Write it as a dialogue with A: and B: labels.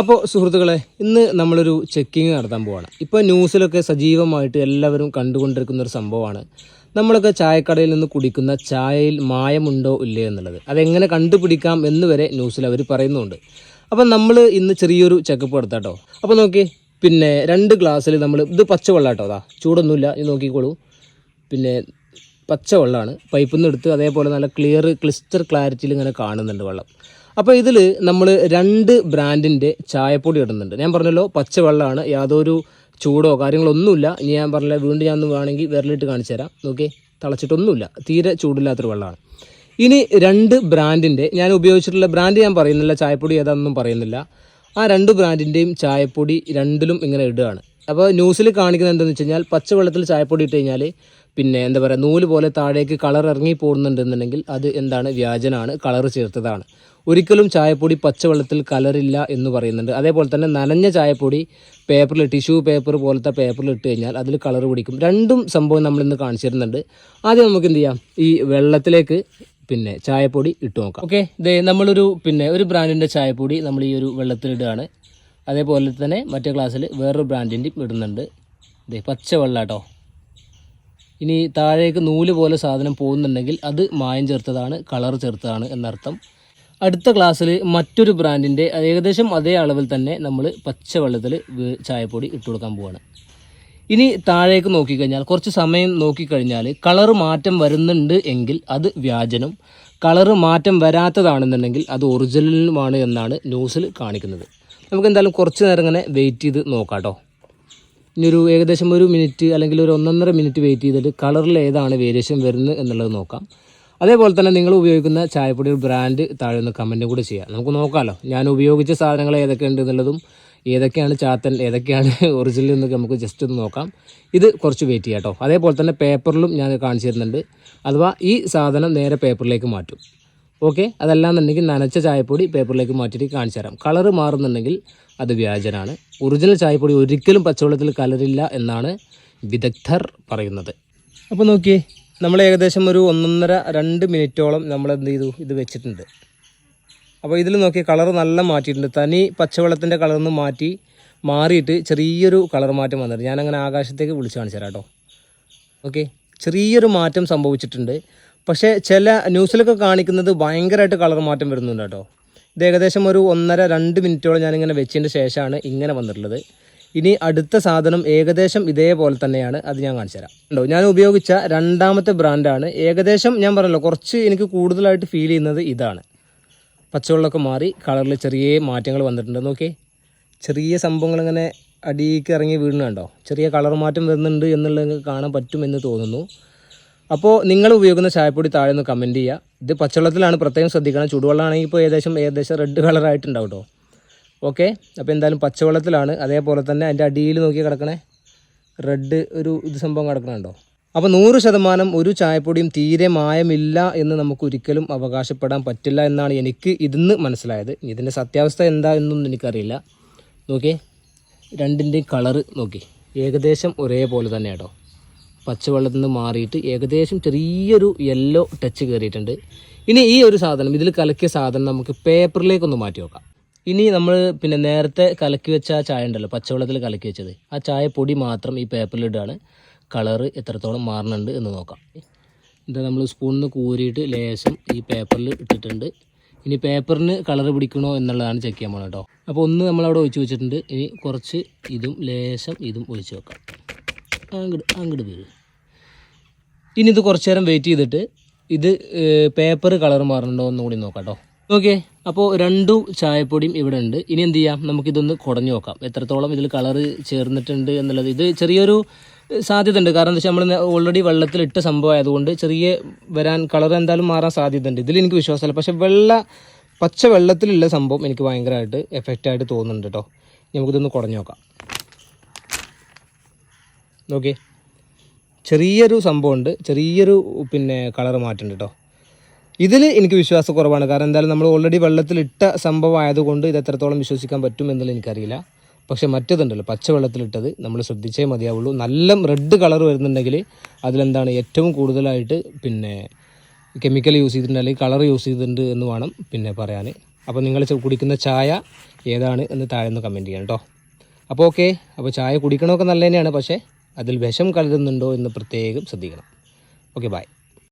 A: അപ്പോൾ സുഹൃത്തുക്കളെ ഇന്ന് നമ്മളൊരു ചെക്കിങ് നടത്താൻ പോവാണ്. ഇപ്പോൾ ന്യൂസിലൊക്കെ സജീവമായിട്ട് എല്ലാവരും കണ്ടുകൊണ്ടിരിക്കുന്ന ഒരു സംഭവമാണ്. നമ്മളൊക്കെ ചായക്കടയിൽ നിന്ന് കുടിക്കുന്ന ചായയിൽ മായമുണ്ടോ ഇല്ലേ എന്നുള്ളത്. അതെങ്ങനെ കണ്ടുപിടിക്കാം എന്ന് വരെ ന്യൂസിൽ അവർ പറയുന്നുണ്ട്. അപ്പം നമ്മൾ ഇന്ന് ചെറിയൊരു ചെക്കപ്പ് നടത്താട്ടോ അപ്പോൾ നോക്കി പിന്നെ രണ്ട് ഗ്ലാസ്സിൽ നമ്മൾ ഇത് പച്ചവെള്ളം കേട്ടോ അതാ ചൂടൊന്നുമില്ല ഇത് നോക്കിക്കോളൂ. പിന്നെ പച്ചവെള്ളമാണ് പൈപ്പിൽ നിന്ന് എടുത്ത് അതേപോലെ നല്ല ക്ലിയർ ക്ലിസ്റ്റർ ക്ലാരിറ്റിയിൽ ഇങ്ങനെ കാണുന്നുണ്ട് വെള്ളം. അപ്പോൾ ഇതിൽ നമ്മൾ രണ്ട് ബ്രാൻഡിന്റെ ചായപ്പൊടി ഇടുന്നുണ്ട്. ഞാൻ പറഞ്ഞല്ലോ പച്ചവെള്ളമാണ് യാതൊരു ചൂടോ കാര്യങ്ങളൊന്നുമില്ല. ഇനി ഞാൻ പറഞ്ഞില്ല വീണ്ടും ഞാൻ വേണമെങ്കിൽ വിരലിട്ട് കാണിച്ചു തരാം നോക്കി തിളച്ചിട്ടൊന്നുമില്ല തീരെ ചൂടില്ലാത്തൊരു വെള്ളമാണ്. ഇനി രണ്ട് ബ്രാൻഡിന്റെ ഞാൻ ഉപയോഗിച്ചിട്ടുള്ള ബ്രാൻഡ് ഞാൻ പറയുന്നില്ല ചായപ്പൊടി ഏതാണെന്നും പറയുന്നില്ല. ആ രണ്ട് ബ്രാൻഡിന്റെയും ചായപ്പൊടി രണ്ടിലും ഇങ്ങനെ ഇടുകയാണ്. അപ്പോൾ ന്യൂസിൽ കാണിക്കുന്നത് എന്താണെന്ന് വെച്ച് കഴിഞ്ഞാൽ പച്ചവെള്ളത്തിൽ ചായപ്പൊടി ഇട്ട് കഴിഞ്ഞാൽ പിന്നെ എന്താ പറയുക നൂൽ പോലെ താഴേക്ക് കളർ ഇറങ്ങി പോകുന്നുണ്ടെന്നുണ്ടെങ്കിൽ അത് എന്താണ് വ്യാജനാണ് കളർ ചേർത്തതാണ്. ഒരിക്കലും ചായപ്പൊടി പച്ചവെള്ളത്തിൽ കലറില്ല എന്ന് പറയുന്നുണ്ട്. അതേപോലെ തന്നെ നനഞ്ഞ ചായപ്പൊടി പേപ്പറിൽ ടിഷ്യൂ പേപ്പർ പോലത്തെ പേപ്പറിൽ ഇട്ട് കഴിഞ്ഞാൽ അതിൽ കളർ പിടിക്കും. രണ്ടും സംഭവം നമ്മളിന്ന് കാണിച്ചു തരുന്നുണ്ട്. ആദ്യം നമുക്ക് എന്ത് ചെയ്യാം ഈ വെള്ളത്തിലേക്ക് പിന്നെ ചായപ്പൊടി ഇട്ട് നോക്കാം. ഓക്കെ ഇത് നമ്മളൊരു പിന്നെ ഒരു ബ്രാൻഡിന്റെ ചായപ്പൊടി നമ്മൾ ഈ ഒരു വെള്ളത്തിലിടുകയാണ് അതേപോലെ തന്നെ മറ്റേ ക്ലാസ്സിൽ വേറൊരു ബ്രാൻഡിന്റെയും ഇടുന്നുണ്ട്. ദേ പച്ച കേട്ടോ ഇനി താഴേക്ക് നൂൽ പോലെ സാധനം പോകുന്നുണ്ടെങ്കിൽ അത് മായം ചേർത്തതാണ് കളർ ചേർത്തതാണ് എന്നർത്ഥം. അടുത്ത ക്ലാസ്സിൽ മറ്റൊരു ബ്രാൻഡിന്റെ ഏകദേശം അതേ അളവിൽ തന്നെ നമ്മൾ പച്ചവെള്ളത്തിൽ ചായപ്പൊടി ഇട്ട് കൊടുക്കാൻ പോവാണ്. ഇനി താഴേക്ക് നോക്കിക്കഴിഞ്ഞാൽ കുറച്ച് സമയം നോക്കിക്കഴിഞ്ഞാൽ കളർ മാറ്റം വരുന്നുണ്ട് എങ്കിൽ അത് വ്യാജനം. കളർ മാറ്റം വരാത്തതാണെന്നുണ്ടെങ്കിൽ അത് ഒറിജിനലുമാണ് എന്നാണ് ന്യൂസിൽ കാണിക്കുന്നത്. നമുക്ക് എന്തായാലും കുറച്ച് നേരം ഇങ്ങനെ വെയിറ്റ് ചെയ്ത് നോക്കാം കേട്ടോ ഇനി ഒരു ഏകദേശം ഒരു മിനിറ്റ് അല്ലെങ്കിൽ ഒരു ഒന്നൊന്നര മിനിറ്റ് വെയിറ്റ് ചെയ്തിട്ട് കളറിൽ ഏതാണ് വേരിയേഷൻ വരുന്നത് എന്നുള്ളത് നോക്കാം. അതേപോലെ തന്നെ നിങ്ങൾ ഉപയോഗിക്കുന്ന ചായപ്പൊടിയുടെ ബ്രാൻഡ് താഴെ ഒന്ന് കമന്റും കൂടി ചെയ്യാം. നമുക്ക് നോക്കാമല്ലോ ഞാൻ ഉപയോഗിച്ച സാധനങ്ങൾ ഏതൊക്കെ ഉണ്ട് എന്നുള്ളതും ഏതൊക്കെയാണ് ചാത്തൻ ഏതൊക്കെയാണ് ഒറിജിനൽ എന്നൊക്കെ നമുക്ക് ജസ്റ്റ് ഒന്ന് നോക്കാം. ഇത് കുറച്ച് വെയിറ്റ് ചെയ്യാം കേട്ടോ അതേപോലെ തന്നെ പേപ്പറിലും ഞാൻ കാണിച്ചു തരുന്നുണ്ട്. അഥവാ ഈ സാധനം നേരെ പേപ്പറിലേക്ക് മാറ്റും. ഓക്കെ അതല്ലാന്നുണ്ടെങ്കിൽ നനച്ച ചായപ്പൊടി പേപ്പറിലേക്ക് മാറ്റിയിട്ട് കാണിച്ചു തരാം. കളറ് മാറുന്നുണ്ടെങ്കിൽ അത് വ്യാജനാണ്. ഒറിജിനൽ ചായപ്പൊടി ഒരിക്കലും പച്ചവെള്ളത്തിൽ കലരില്ല എന്നാണ് വിദഗ്ധർ പറയുന്നത്. അപ്പോൾ നോക്കിയേ നമ്മൾ ഏകദേശം ഒരു ഒന്നൊന്നര രണ്ട് മിനിറ്റോളം നമ്മൾ എന്ത് ചെയ്തു? ഇത് വെച്ചിട്ടുണ്ട്. അപ്പോൾ ഇതിൽ നോക്കി കളർ നല്ല മാറ്റിയിട്ടുണ്ട്. തനി പച്ചവെള്ളത്തിന്റെ കളർ നിന്ന് മാറ്റി മാറിയിട്ട് ചെറിയൊരു കളർ മാറ്റം വന്നിട്ടുണ്ട്. ഞാനങ്ങനെ ആകാശത്തേക്ക് വിളിച്ചു കാണിച്ചു തരാം കേട്ടോ. ഓക്കെ ചെറിയൊരു മാറ്റം സംഭവിച്ചിട്ടുണ്ട്. പക്ഷേ ചില ന്യൂസിലൊക്കെ കാണിക്കുന്നത് ഭയങ്കരമായിട്ട് കളർ മാറ്റം വരുന്നുണ്ട് കേട്ടോ. ഇത് ഏകദേശം ഒരു ഒന്നര രണ്ട് മിനിറ്റോളം ഞാനിങ്ങനെ വെച്ചതിന്റെ ശേഷമാണ് ഇങ്ങനെ വന്നിട്ടുള്ളത്. ഇനി അടുത്ത സാധനം ഏകദേശം ഇതേപോലെ തന്നെയാണ്. അത് ഞാൻ കാണിച്ചു തരാം. ഉണ്ടോ ഞാൻ ഉപയോഗിച്ച രണ്ടാമത്തെ ബ്രാൻഡാണ്. ഏകദേശം ഞാൻ പറഞ്ഞല്ലോ കുറച്ച് എനിക്ക് കൂടുതലായിട്ട് ഫീൽ ചെയ്യുന്നത് ഇതാണ്. പച്ചവെള്ളമൊക്കെ മാറി കളറിൽ ചെറിയ മാറ്റങ്ങൾ വന്നിട്ടുണ്ട്. നോക്കിയേ ചെറിയ സംഭവങ്ങൾ ഇങ്ങനെ അടിയിലേക്ക് ഇറങ്ങി വീഴുന്നുണ്ടോ ചെറിയ കളർ മാറ്റം വരുന്നുണ്ട് എന്നുള്ളത് കാണാൻ പറ്റുമെന്ന് തോന്നുന്നു. അപ്പോൾ നിങ്ങൾ ഉപയോഗിക്കുന്ന ചായപ്പൊടി താഴെ ഒന്ന് കമന്റ് ചെയ്യുക ഇത് പച്ചവെള്ളത്തിലാണ് പ്രത്യേകം ശ്രദ്ധിക്കണം. ചൂടുവെള്ളമാണെങ്കിൽ ഇപ്പോൾ ഏകദേശം ഏകദേശം റെഡ് കളറായിട്ടുണ്ടാവും കേട്ടോ ഓക്കെ അപ്പോൾ എന്തായാലും പച്ചവെള്ളത്തിലാണ്. അതേപോലെ തന്നെ അതിന്റെ അടിയിൽ നോക്കി കിടക്കണേ. റെഡ് ഒരു ഇത് സംഭവം കിടക്കണുണ്ടോ? അപ്പോൾ നൂറ് ശതമാനം ഒരു ചായപ്പൊടിയും തീരെ മായമില്ല എന്ന് നമുക്ക് ഒരിക്കലും അവകാശപ്പെടാൻ പറ്റില്ല എന്നാണ് എനിക്ക് ഇതിന്ന് മനസ്സിലായത്. ഇതിന്റെ സത്യാവസ്ഥ എന്താ എന്നൊന്നും എനിക്കറിയില്ല. നോക്കിയേ. രണ്ടിന്റെയും കളറ് നോക്കി. ഏകദേശം ഒരേപോലെ തന്നെ കേട്ടോ പച്ചവെള്ളത്തിൽ നിന്ന് മാറിയിട്ട് ഏകദേശം ചെറിയൊരു യെല്ലോ ടച്ച് കയറിയിട്ടുണ്ട്. ഇനി ഈ ഒരു സാധനം ഇതിൽ കലക്കിയ സാധനം നമുക്ക് പേപ്പറിലേക്കൊന്ന് മാറ്റി വെക്കാം ഇനി നമ്മൾ പിന്നെ നേരത്തെ കലക്കി വെച്ച ആ ചായ ഉണ്ടല്ലോ പച്ചവെള്ളത്തിൽ കലക്കി വെച്ചത്. ആ ചായ പൊടി മാത്രം ഈ പേപ്പറിലിടുകയാണ് കളറ് എത്രത്തോളം മാറുന്നുണ്ട് എന്ന് നോക്കാം. ഇത് നമ്മൾ സ്പൂണിൽ നിന്ന് കൂരിയിട്ട് ലേശം ഈ പേപ്പറിൽ ഇട്ടിട്ടുണ്ട്. ഇനി പേപ്പറിന് കളർ പിടിക്കണോ എന്നുള്ളതാണ് ചെക്ക് ചെയ്യാൻ പോകണം കേട്ടോ അപ്പോൾ ഒന്ന് നമ്മളവിടെ ഒഴിച്ച് വെച്ചിട്ടുണ്ട്. ഇനി കുറച്ച് ഇതും ലേശം ഇതും ഒഴിച്ച് വെക്കാം. അങ്ങോട്ട് അങ്ങോട്ട് വരും. ഇനി ഇത് കുറച്ച് നേരം വെയിറ്റ് ചെയ്തിട്ട് ഇത് പേപ്പർ കളർ മാറുന്നുണ്ടോ എന്ന് കൂടി നോക്കാം കേട്ടോ ഓക്കെ അപ്പോൾ രണ്ടു ചായപ്പൊടിയും ഇവിടെ ഉണ്ട്. ഇനി എന്ത് ചെയ്യാം? നമുക്കിതൊന്ന് കുടഞ്ഞു നോക്കാം. എത്രത്തോളം ഇതിൽ കളർ ചേർന്നിട്ടുണ്ട് എന്നുള്ളത്. ഇത് ചെറിയൊരു സാധ്യത ഉണ്ട്. കാരണം എന്താ വെച്ചാൽ നമ്മൾ ഓൾറെഡി വെള്ളത്തിലിട്ട സംഭവം ആയതുകൊണ്ട് ചെറിയ വരാൻ കളർ എന്തായാലും മാറാൻ സാധ്യത ഉണ്ട്. ഇതിൽ എനിക്ക് വിശ്വാസമല്ല. പക്ഷേ വെള്ള പച്ച വെള്ളത്തിലുള്ള സംഭവം എനിക്ക് ഭയങ്കരമായിട്ട് എഫക്റ്റായിട്ട് തോന്നുന്നുണ്ട് കേട്ടോ നമുക്കിതൊന്ന് കുടഞ്ഞു നോക്കാം. ഓക്കെ ചെറിയൊരു സംഭവമുണ്ട്. ചെറിയൊരു പിന്നെ കളർ മാറ്റുണ്ട് കേട്ടോ ഇതിൽ എനിക്ക് വിശ്വാസക്കുറവാണ് കാരണം എന്തായാലും നമ്മൾ ഓൾറെഡി വെള്ളത്തിലിട്ട സംഭവം ആയതുകൊണ്ട് ഇത് എത്രത്തോളം വിശ്വസിക്കാൻ പറ്റും എന്നുള്ളത് എനിക്കറിയില്ല. പക്ഷേ മറ്റേതുണ്ടല്ലോ പച്ച വെള്ളത്തിലിട്ടത് നമ്മൾ ശ്രദ്ധിച്ചേ മതിയാവുള്ളൂ. നല്ല റെഡ് കളർ വരുന്നുണ്ടെങ്കിൽ അതിലെന്താണ് ഏറ്റവും കൂടുതലായിട്ട് പിന്നെ കെമിക്കൽ യൂസ് ചെയ്തിട്ടുണ്ട് അല്ലെങ്കിൽ കളർ യൂസ് ചെയ്തിട്ടുണ്ട് എന്ന് വേണം പിന്നെ പറയാൻ അപ്പോൾ നിങ്ങൾ കുടിക്കുന്ന ചായ ഏതാണ് എന്ന് താഴെ ഒന്ന് കമന്റ് ചെയ്യണം കേട്ടോ അപ്പോൾ ഓക്കെ അപ്പോൾ ചായ കുടിക്കണമൊക്കെ നല്ല തന്നെയാണ് പക്ഷേ അതിൽ വിഷം കലരുന്നുണ്ടോ എന്ന് പ്രത്യേകം ശ്രദ്ധിക്കണം. Okay bye